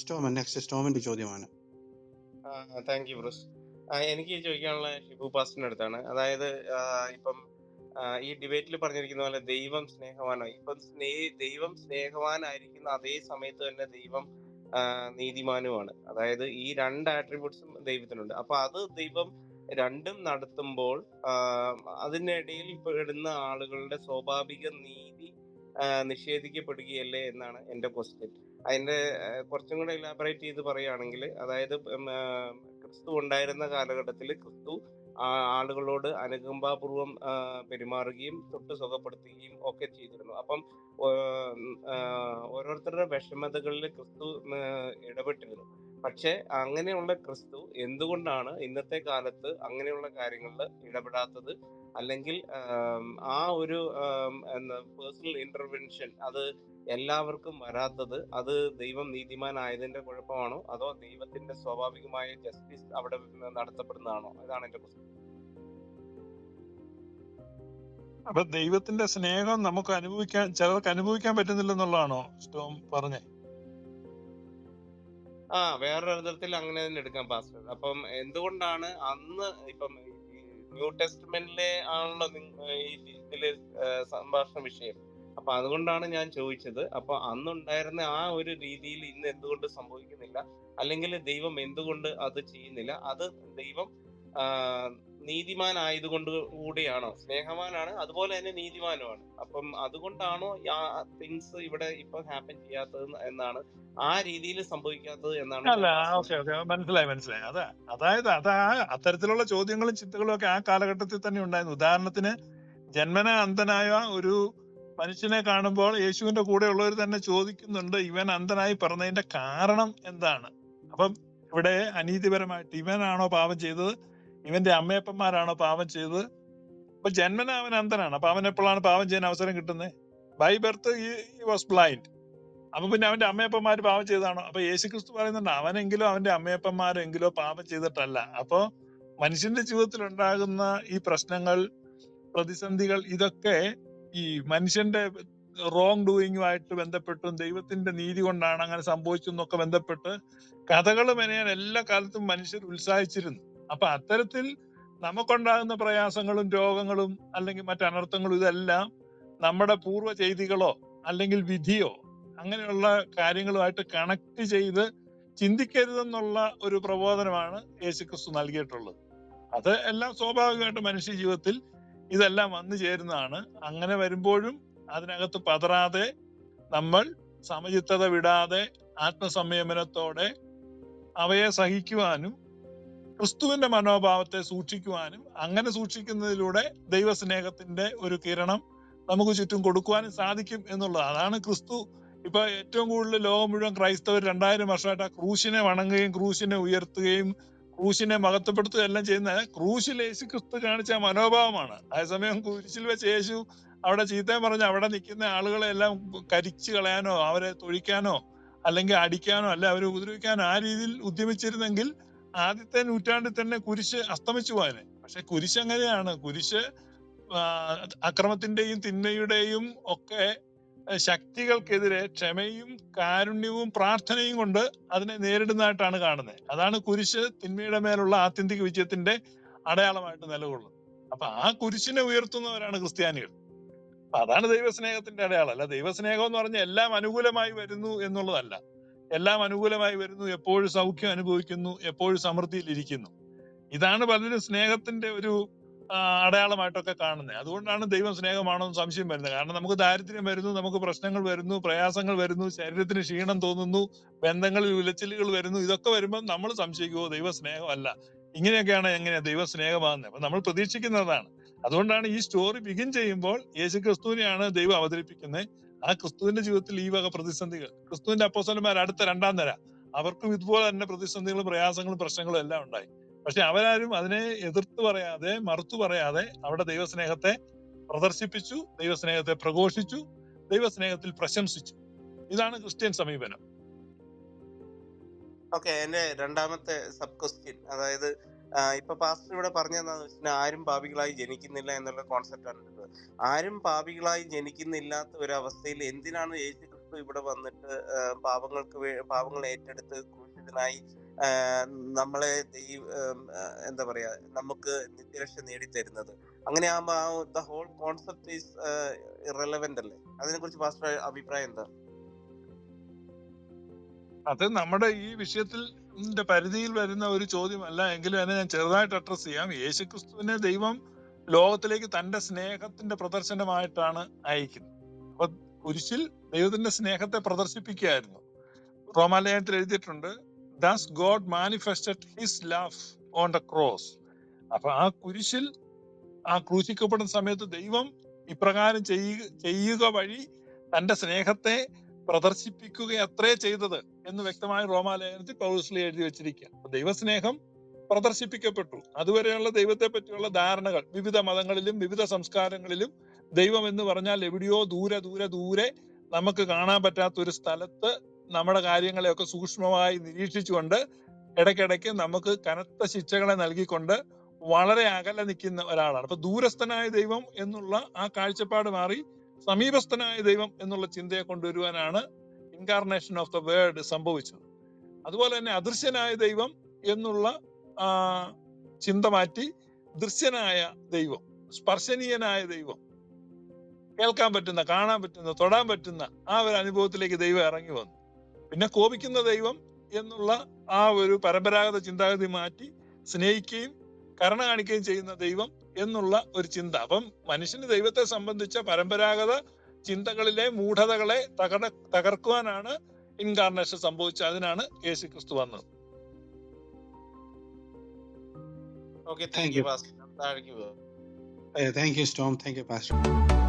സ്റ്റോമൻ next സ്റ്റോമിന്റെ ചോദ്യമാണ്. Thank you Bruce എനിക്ക് ചോദിക്കാനുള്ള ഷിബു പാസ്റ്റിന്റെ അടുത്താണ്. അതായത് ഇപ്പം ഈ ഡിബേറ്റിൽ പറഞ്ഞിരിക്കുന്ന പോലെ ദൈവം സ്നേഹവാനോ ഇപ്പം സ്നേ ദൈവം സ്നേഹവാനായിരിക്കുന്ന അതേ സമയത്ത് തന്നെ ദൈവം നീതിമാനുമാണ്. അതായത് ഈ രണ്ട് ആട്രിബ്യൂട്ട്സും ദൈവത്തിനുണ്ട്. അപ്പൊ അത് ദൈവം രണ്ടും നടത്തുമ്പോൾ അതിനിടയിൽ പെടുന്ന ആളുകളുടെ സ്വാഭാവിക നീതി നിഷേധിക്കപ്പെടുകയല്ലേ എന്നാണ് എന്റെ ക്വസ്റ്റ്യൻ അതിന്റെ കുറച്ചും കൂടെ ഇലാബറേറ്റ് ചെയ്ത് പറയുകയാണെങ്കിൽ അതായത് ക്രിസ്തു ഉണ്ടായിരുന്ന കാലഘട്ടത്തിൽ ക്രിസ്തു ആളുകളോട് അനുകമ്പാപൂർവം പെരുമാറുകയും തൊട്ട് സുഖപ്പെടുത്തുകയും ഒക്കെ ചെയ്തിരുന്നു. അപ്പം ഓരോരുത്തരുടെ വിഷമതകളിൽ ക്രിസ്തു ഇടപെട്ടിരുന്നു. പക്ഷെ അങ്ങനെയുള്ള ക്രിസ്തു എന്തുകൊണ്ടാണ് ഇന്നത്തെ കാലത്ത് അങ്ങനെയുള്ള കാര്യങ്ങളിൽ ഇടപെടാത്തത്? അല്ലെങ്കിൽ ആ ഒരു പേഴ്സണൽ ഇന്റർവെൻഷൻ അത് എല്ലാവർക്കും വരാത്തത് അത് ദൈവം നീതിമാനായതിന്റെ കുഴപ്പമാണോ? അതോ ദൈവത്തിന്റെ സ്വാഭാവികമായ ജസ്റ്റിസ് അവിടെ നടത്തപ്പെടുന്നതാണോ? ഇതാണ് എന്റെ ക്വസ്റ്റ്യൻ അപ്പൊ ദൈവത്തിന്റെ സ്നേഹം നമുക്ക് അനുഭവിക്കാൻ ചിലർക്ക് അനുഭവിക്കാൻ പറ്റുന്നില്ലെന്നുള്ളതാണോ സ്റ്റോം പറഞ്ഞേ? ആ വേറൊരു തരത്തിൽ അങ്ങനെ തന്നെ എടുക്കാം പാസ്റ്റർ അപ്പം എന്തുകൊണ്ടാണ് അന്ന് ഇപ്പം ന്യൂ ടെസ്റ്റ്മെന്റിലെ ആണല്ലോ ഈ ഇതിൽ സംഭാഷണ വിഷയം? അപ്പൊ അതുകൊണ്ടാണ് ഞാൻ ചോദിച്ചത്. അപ്പൊ അന്നുണ്ടായിരുന്ന ആ ഒരു രീതിയിൽ ഇന്ന് എന്തുകൊണ്ട് സംഭവിക്കുന്നില്ല? അല്ലെങ്കിൽ ദൈവം എന്തുകൊണ്ട് അത് ചെയ്യുന്നില്ല? അത് ദൈവം ആ, നീതിമാനായതുകൊണ്ട് കൂടിയാണോ? സ്നേഹവാനാണ് അതുപോലെ തന്നെ നീതിമാനുമാണ്. അപ്പം അതുകൊണ്ടാണോ തിങ്സ് ഇവിടെ ഇപ്പൊ ഹാപ്പൻ ചെയ്യാത്തത് എന്നാണ് ആ രീതിയിൽ സംഭവിക്കാത്തത് എന്നാണ് അല്ല ഞാൻ ഓക്കെ ഓക്കെ. മനസ്സിലായി മനസ്സിലായി. അതാ അതായത് അതാ അത്തരത്തിലുള്ള ചോദ്യങ്ങളും ചിന്തകളും ഒക്കെ ആ കാലഘട്ടത്തിൽ തന്നെ ഉണ്ടായിരുന്നു. ഉദാഹരണത്തിന് ജന്മന അന്ധനായ ഒരു മനുഷ്യനെ കാണുമ്പോൾ യേശുവിന്റെ കൂടെ ഉള്ളവർ തന്നെ ചോദിക്കുന്നുണ്ട് ഇവൻ അന്ധനായി പറഞ്ഞതിന്റെ കാരണം എന്താണ്? അപ്പം ഇവിടെ അനീതിപരമായിട്ട് ഇവനാണോ പാപം ചെയ്തത്? ഇവന്റെ അമ്മയപ്പന്മാരാണോ പാപം ചെയ്തത്? അപ്പൊ ജന്മന അവൻ അന്ധനാണ്. അപ്പൊ അവൻ എപ്പോഴാണ് പാപം ചെയ്യാൻ അവസരം കിട്ടുന്നത്? By birth he was blind അപ്പൊ പിന്നെ അവന്റെ അമ്മയപ്പന്മാര് പാപം ചെയ്താണോ അപ്പൊ യേശു ക്രിസ്തു പറയുന്നുണ്ട് അവനെങ്കിലോ അവന്റെ അമ്മയപ്പന്മാരെങ്കിലോ പാപം ചെയ്തിട്ടല്ല. അപ്പൊ മനുഷ്യന്റെ ജീവിതത്തിൽ ഉണ്ടാകുന്ന ഈ പ്രശ്നങ്ങൾ പ്രതിസന്ധികൾ ഇതൊക്കെ ഈ മനുഷ്യന്റെ റോങ് ഡൂയിങ്ങുമായിട്ട് ബന്ധപ്പെട്ടും ദൈവത്തിന്റെ നീതി കൊണ്ടാണ് അങ്ങനെ സംഭവിച്ചെന്നൊക്കെ ബന്ധപ്പെട്ട് കഥകൾ മെനയാൻ എല്ലാ കാലത്തും മനുഷ്യർ ഉത്സാഹിച്ചിരുന്നു. അപ്പൊ അത്തരത്തിൽ നമുക്കുണ്ടാകുന്ന പ്രയാസങ്ങളും രോഗങ്ങളും അല്ലെങ്കിൽ മറ്റു അനർത്ഥങ്ങളും ഇതെല്ലാം നമ്മുടെ പൂർവ ചെയ്തികളോ അല്ലെങ്കിൽ വിധിയോ അങ്ങനെയുള്ള കാര്യങ്ങളുമായിട്ട് കണക്ട് ചെയ്ത് ചിന്തിക്കരുതെന്നുള്ള ഒരു പ്രബോധനമാണ് യേശുക്രിസ്തു നൽകിയിട്ടുള്ളത്. അത് എല്ലാം സ്വാഭാവികമായിട്ട് മനുഷ്യ ജീവിതത്തിൽ ഇതെല്ലാം വന്നു ചേരുന്നതാണ്. അങ്ങനെ വരുമ്പോഴും അതിനകത്ത് പതറാതെ നമ്മൾ സമചിത്തത വിടാതെ ആത്മസംയമനത്തോടെ അവയെ സഹിക്കുവാനും ക്രിസ്തുവിന്റെ മനോഭാവത്തെ സൂക്ഷിക്കുവാനും അങ്ങനെ സൂക്ഷിക്കുന്നതിലൂടെ ദൈവസ്നേഹത്തിന്റെ ഒരു കിരണം നമുക്ക് ചുറ്റും കൊടുക്കുവാനും സാധിക്കും എന്നുള്ളത്. അതാണ് ക്രിസ്തു ഇപ്പൊ ഏറ്റവും കൂടുതൽ ലോകം മുഴുവൻ ക്രൈസ്തവർ രണ്ടായിരം വർഷമായിട്ട് ആ ക്രൂശിനെ വണങ്ങുകയും ക്രൂശിനെ ഉയർത്തുകയും ക്രൂശിനെ മഹത്വപ്പെടുത്തുക എല്ലാം ചെയ്യുന്ന ക്രൂശിൽ യേശു ക്രിസ്തു കാണിച്ച മനോഭാവമാണ്. അതേസമയം കുരിശിൽ വെച്ച് യേശു അവിടെ ചീത്തയും പറഞ്ഞ് അവിടെ നിൽക്കുന്ന ആളുകളെ എല്ലാം കരിച്ചു കളയാനോ അവരെ തൊഴിക്കാനോ അല്ലെങ്കിൽ അടിക്കാനോ അല്ലെ അവരെ ഉപദ്രവിക്കാനോ ആ രീതിയിൽ ഉദ്യമിച്ചിരുന്നെങ്കിൽ ആദ്യത്തെ നൂറ്റാണ്ടിൽ തന്നെ കുരിശ് അസ്തമിച്ചു പോയനെ. പക്ഷെ കുരിശ് അങ്ങനെയാണ് കുരിശ് അക്രമത്തിന്റെയും തിന്മയുടെയും ഒക്കെ ശക്തികൾക്കെതിരെ ക്ഷമയും കാരുണ്യവും പ്രാർത്ഥനയും കൊണ്ട് അതിനെ നേരിടുന്നതായിട്ടാണ് കാണുന്നത്. അതാണ് കുരിശ് തിന്മയുടെ മേലുള്ള ആത്യന്തിക വിജയത്തിന്റെ അടയാളമായിട്ട് നിലകൊള്ളുന്നത്. അപ്പൊ ആ കുരിശിനെ ഉയർത്തുന്നവരാണ് ക്രിസ്ത്യാനികൾ. അതാണ് ദൈവസ്നേഹത്തിന്റെ അടയാളം. അല്ല ദൈവസ്നേഹം എന്ന് പറഞ്ഞാൽ എല്ലാം അനുകൂലമായി വരുന്നു എന്നുള്ളതല്ല. എല്ലാം അനുകൂലമായി വരുന്നു എപ്പോഴും സൗഖ്യം അനുഭവിക്കുന്നു എപ്പോഴും സമൃദ്ധിയിൽ ഇരിക്കുന്നു. ഇതാണ് പലരും സ്നേഹത്തിന്റെ ഒരു അടയാളമായിട്ടൊക്കെ കാണുന്നത് അതുകൊണ്ടാണ് ദൈവം സ്നേഹമാണോ എന്ന് സംശയം വരുന്നത്. കാരണം നമുക്ക് ദാരിദ്ര്യം വരുന്നു നമുക്ക് പ്രശ്നങ്ങൾ വരുന്നു പ്രയാസങ്ങൾ വരുന്നു ശരീരത്തിന് ക്ഷീണം തോന്നുന്നു ബന്ധങ്ങളിൽ ഉലച്ചിലുകൾ വരുന്നു ഇതൊക്കെ വരുമ്പോൾ നമ്മൾ സംശയിക്കുമോ ദൈവ സ്നേഹമല്ല. ഇങ്ങനെയൊക്കെയാണ് എങ്ങനെയാ ദൈവ സ്നേഹമാകുന്നത്? അപ്പൊ നമ്മൾ പ്രതീക്ഷിക്കുന്നതാണ്. അതുകൊണ്ടാണ് ഈ സ്റ്റോറി ബിഗിൻ ചെയ്യുമ്പോൾ യേശു ക്രിസ്തുവിനെയാണ് ദൈവം അവതരിപ്പിക്കുന്നത്. ആ ക്രിസ്തുവിന്റെ ജീവിതത്തിൽ ഈ വക പ്രതിസന്ധികൾ. ക്രിസ്തുവിന്റെ അപ്പോസലന്മാർ അടുത്ത രണ്ടാം തര. അവർക്കും ഇതുപോലെ തന്നെ പ്രതിസന്ധികളും പ്രയാസങ്ങളും പ്രശ്നങ്ങളും എല്ലാം ഉണ്ടായി. പക്ഷെ അവരാരും അതിനെ എതിർത്ത് പറയാതെ മറുത്തു പറയാതെ അവിടെ ദൈവസ്നേഹത്തെ പ്രദർശിപ്പിച്ചു ദൈവസ്നേഹത്തെ പ്രഘോഷിച്ചു ദൈവസ്നേഹത്തിൽ പ്രശംസിച്ചു. ഇതാണ് ക്രിസ്ത്യൻ സമീപനം. ഓക്കെ എന്റെ രണ്ടാമത്തെ സബ് ക്വസ്റ്റ്യൻ. അതായത് ഇപ്പൊ പാസ്റ്റർ ഇവിടെ പറഞ്ഞതെന്താന്ന് വെച്ചാൽ ആരും പാപികളായി ജനിക്കുന്നില്ല എന്നുള്ള കോൺസെപ്റ്റ് ആണ് ഉള്ളത്. ആരും പാപികളായി ജനിക്കുന്നില്ലാത്ത ഒരു അവസ്ഥയിൽ എന്തിനാണ് യേശു ക്രിസ്തു ഇവിടെ വന്നിട്ട് പാപങ്ങൾക്ക് പാപങ്ങൾ ഏറ്റെടുത്ത് ക്രൂശിതനായി നമ്മളെ ഈ എന്താ പറയാ നമുക്ക് നിത്യരക്ഷ നേടിത്തരുന്നത്. അങ്ങനെ ആകുമ്പോ ആ the whole concept is irrelevant അല്ലേ? അതിനെ കുറിച്ച് പാസ്റ്റർ അഭിപ്രായം എന്താ? അത് നമ്മുടെ ഈ വിഷയത്തിൽ പരിധിയിൽ വരുന്ന ഒരു ചോദ്യമല്ല. എങ്കിലും എന്നെ ഞാൻ ചെറുതായിട്ട് അഡ്രസ് ചെയ്യാം. യേശുക്രിസ്തുവിനെ ദൈവം ലോകത്തിലേക്ക് തന്റെ സ്നേഹത്തിന്റെ പ്രദർശനമായിട്ടാണ് അയക്കുന്നത്. അപ്പൊ കുരിശിൽ ദൈവത്തിന്റെ സ്നേഹത്തെ പ്രദർശിപ്പിക്കുകയായിരുന്നു. റോമാലയത്തിൽ എഴുതിയിട്ടുണ്ട് thus God manifested his love on the cross അപ്പൊ ആ കുരിശിൽ ആ ക്രൂശിക്കപ്പെടുന്ന സമയത്ത് ദൈവം ഇപ്രകാരം ചെയ്യുക ചെയ്യുക വഴി തന്റെ സ്നേഹത്തെ പ്രദർശിപ്പിക്കുക അത്രേ ചെയ്തത് എന്ന് വ്യക്തമായ റോമാലേഖനത്തിൽ പൗരസ്ലി എഴുതി വെച്ചിരിക്കുക ദൈവസ്നേഹം പ്രദർശിപ്പിക്കപ്പെട്ടു. അതുവരെയുള്ള ദൈവത്തെ പറ്റിയുള്ള ധാരണകൾ വിവിധ മതങ്ങളിലും വിവിധ സംസ്കാരങ്ങളിലും ദൈവം എന്ന് പറഞ്ഞാൽ എവിടെയോ ദൂരെ ദൂരെ ദൂരെ നമുക്ക് കാണാൻ പറ്റാത്ത ഒരു സ്ഥലത്ത് നമ്മുടെ കാര്യങ്ങളെയൊക്കെ സൂക്ഷ്മമായി നിരീക്ഷിച്ചുകൊണ്ട് ഇടയ്ക്കിടയ്ക്ക് നമുക്ക് കനത്ത ശിക്ഷകളെ നൽകിക്കൊണ്ട് വളരെ അകലെ നിൽക്കുന്ന ഒരാളാണ്. അപ്പൊ ദൂരസ്ഥനായ ദൈവം എന്നുള്ള ആ കാഴ്ചപ്പാട് മാറി സമീപസ്ഥനായ ദൈവം എന്നുള്ള ചിന്തയെ കൊണ്ടുവരുവാനാണ് ഇൻകാർണേഷൻ ഓഫ് ദ വേർഡ് സംഭവിച്ചത്. അതുപോലെ തന്നെ അദൃശ്യനായ ദൈവം എന്നുള്ള ചിന്ത മാറ്റി ദൃശ്യനായ ദൈവം സ്പർശനീയനായ ദൈവം കേൾക്കാൻ പറ്റുന്ന കാണാൻ പറ്റുന്ന തൊടാൻ പറ്റുന്ന ആ ഒരു അനുഭവത്തിലേക്ക് ദൈവം ഇറങ്ങി വന്നു. പിന്നെ കോപിക്കുന്ന ദൈവം എന്നുള്ള ആ ഒരു പരമ്പരാഗത ചിന്താഗതി മാറ്റി സ്നേഹിക്കുകയും കരുണ കാണിക്കുകയും ചെയ്യുന്ന ദൈവം എന്നുള്ള ഒരു ചിന്ത. അപ്പം മനുഷ്യന് ദൈവത്തെ സംബന്ധിച്ച പരമ്പരാഗത ചിന്തകളിലെ മൂഢതകളെ തകട തകർക്കുവാനാണ് ഇൻകാർണേഷൻ സംഭവിച്ചത്. അതിനാണ് യേശു ക്രിസ്തു വന്നത് okay thank you thank you thank you storm thank you Storm. Thank you, Pastor.